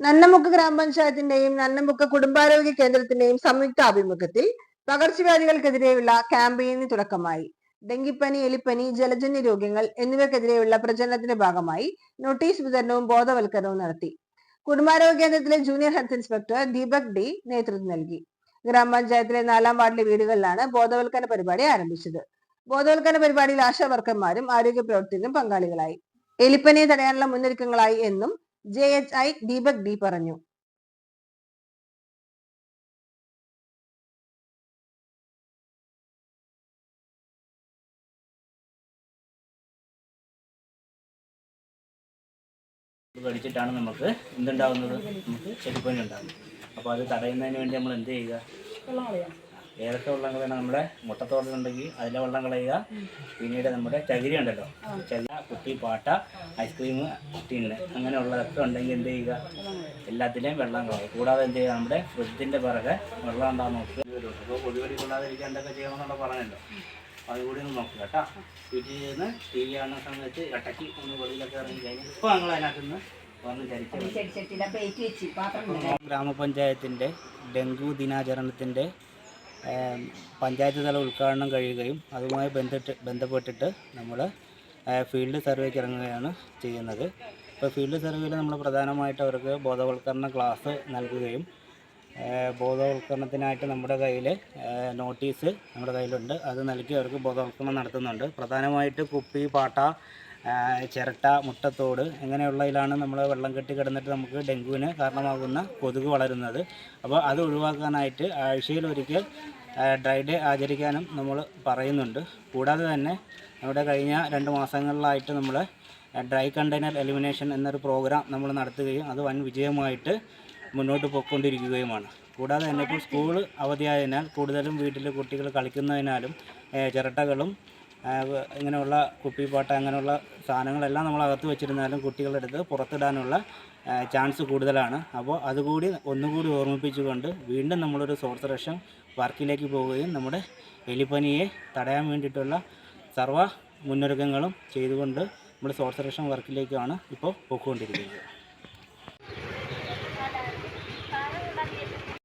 നന്നമുക്ക് ഗ്രാമപഞ്ചായത്തിന്റെയും നന്നമുക്ക് കുടുംബാരോഗ്യ കേന്ദ്രത്തിന്റെയും സംയുക്ത ആഭിമുഖ്യത്തിൽ പകർച്ചവ്യാധികൾക്കെതിരെയുള്ള ക്യാമ്പയിന് തുടക്കമായി. ഡെങ്കിപ്പനി എലിപ്പനി ജലജന്യ രോഗങ്ങൾ എന്നിവയ്ക്കെതിരെയുള്ള പ്രചരണത്തിന്റെ ഭാഗമായി നോട്ടീസ് വിതരണവും ബോധവൽക്കരണവും നടത്തി. കുടുംബാരോഗ്യ കേന്ദ്രത്തിലെ junior health inspector Deepak D നേതൃത്വം നൽകി. ഗ്രാമപഞ്ചായത്തിലെ നാലാം വാർഡിലെ വീടുകളിലാണ് ബോധവൽക്കരണ പരിപാടി ആരംഭിച്ചത്. ബോധവൽക്കരണ പരിപാടിയിൽ ആശാ വർക്കർമാരും ആരോഗ്യ പ്രവർത്തകരും പങ്കാളികളായി. എലിപ്പനിയെ തടയാനുള്ള മുന്നൊരുക്കങ്ങളായി എന്നും J H I Deepak D പറഞ്ഞു. കടിച്ചിട്ടാണ് നമുക്ക് എന്തുണ്ടാവുന്നത്? നമുക്ക് ചെടിപ്പനി ഉണ്ടാകുന്നത് അപ്പോൾ അത് തടയുന്നതിന് വേണ്ടി നമ്മൾ എന്ത് ചെയ്യുക? ഏതൊക്കെ വെള്ളം കളയണം നമ്മുടെ മുട്ടത്തോടുണ്ടെങ്കിൽ അതിലെ വെള്ളം കളയുക. പിന്നീട് നമ്മുടെ ചകിരി ഉണ്ടല്ലോ. ചകിരി കുട്ടി പാട്ട ഐസ്ക്രീം ടിന്ന് അങ്ങനെയുള്ളതൊക്കെ ഉണ്ടെങ്കിൽ എന്ത് ചെയ്യുക? എല്ലാത്തിലെയും വെള്ളം കളയും കൂടാതെ എന്ത് ചെയ്യുക? നമ്മുടെ ഫ്രിഡ്ജിന്റെ പിറകെ വെള്ളം ഉണ്ടാകാൻ നോക്കുക. അപ്പോൾ പൊടിപൊടി കൂടാതിരിക്കുക എന്തൊക്കെ ചെയ്യണമെന്നുള്ള പറഞ്ഞല്ലോ. അപ്പോൾ അതുകൂടി ഒന്ന് നോക്കുക കേട്ടോ. വീട്ടിൽ നിന്ന് ടി വി കാണുന്ന സമയത്ത് ഇടയ്ക്ക് ഒന്ന് വെളിയിലൊക്കെ ഇറങ്ങി കഴിഞ്ഞാൽ ഇപ്പോൾ ഞങ്ങൾ അതിനകത്ത് നിന്ന് ഗ്രാമപഞ്ചായത്തിന്റെ ഡെങ്കു ദിനാചരണത്തിന്റെ പഞ്ചായത്ത് തല ഉദ്ഘാടനം കഴിയുകയും അതുമായി ബന്ധിട്ട് ബന്ധപ്പെട്ടിട്ട് നമ്മൾ ഫീൽഡ് സർവേക്ക് ഇറങ്ങുകയാണ് ചെയ്യുന്നത്. ഇപ്പോൾ ഫീൽഡ് സർവേയിൽ നമ്മൾ പ്രധാനമായിട്ട് അവർക്ക് ബോധവൽക്കരണ ക്ലാസ് നൽകുകയും ബോധവൽക്കരണത്തിനായിട്ട് നമ്മുടെ കയ്യിൽ നോട്ടീസ് നമ്മുടെ കയ്യിലുണ്ട്. അത് നൽകി അവർക്ക് ബോധവൽക്കരണം നടത്തുന്നുണ്ട്. പ്രധാനമായിട്ട് കുപ്പി പാട്ട ചിരട്ട മുട്ടത്തോട് ഇങ്ങനെയുള്ളതിലാണ് നമ്മൾ വെള്ളം കെട്ടി കിടന്നിട്ട് നമുക്ക് ഡെങ്കുവിന് കാരണമാകുന്ന കൊതുക് വളരുന്നത്. അപ്പോൾ അത് ഒഴിവാക്കാനായിട്ട് ആഴ്ചയിൽ ഒരിക്കൽ ഡ്രൈ ഡേ ആചരിക്കാനും നമ്മൾ പറയുന്നുണ്ട്. കൂടാതെ തന്നെ നമ്മുടെ കഴിഞ്ഞ രണ്ട് മാസങ്ങളിലായിട്ട് നമ്മൾ ഡ്രൈ കണ്ടെയ്നർ എലിമിനേഷൻ എന്നൊരു പ്രോഗ്രാം നമ്മൾ നടത്തുകയും അത് വൻ വിജയമായിട്ട് മുന്നോട്ട് പോയിക്കൊണ്ടിരിക്കുകയുമാണ്. കൂടാതെ തന്നെ ഇപ്പോൾ സ്കൂൾ അവധിയായതിനാൽ കൂടുതലും വീട്ടിൽ കുട്ടികൾ കളിക്കുന്നതിനാലും ചിരട്ടകളും ഇങ്ങനെയുള്ള കുപ്പിപ്പാട്ട അങ്ങനെയുള്ള സാധനങ്ങളെല്ലാം നമ്മൾ അകത്ത് വെച്ചിരുന്നാലും കുട്ടികളുടെ അടുത്ത് പുറത്തിടാനുള്ള ചാൻസ് കൂടുതലാണ്. അപ്പോൾ അതുകൂടി ഒന്നുകൂടി ഓർമ്മിപ്പിച്ചുകൊണ്ട് വീണ്ടും നമ്മളൊരു സോർസറേഷൻ വർക്കിലേക്ക് പോവുകയും നമ്മുടെ എലിപ്പനിയെ തടയാൻ വേണ്ടിയിട്ടുള്ള സർവ മുന്നൊരുക്കങ്ങളും ചെയ്തുകൊണ്ട് നമ്മൾ സോർസറേഷൻ വർക്കിലേക്കാണ് ഇപ്പോൾ പോയിക്കൊണ്ടിരിക്കുന്നത്.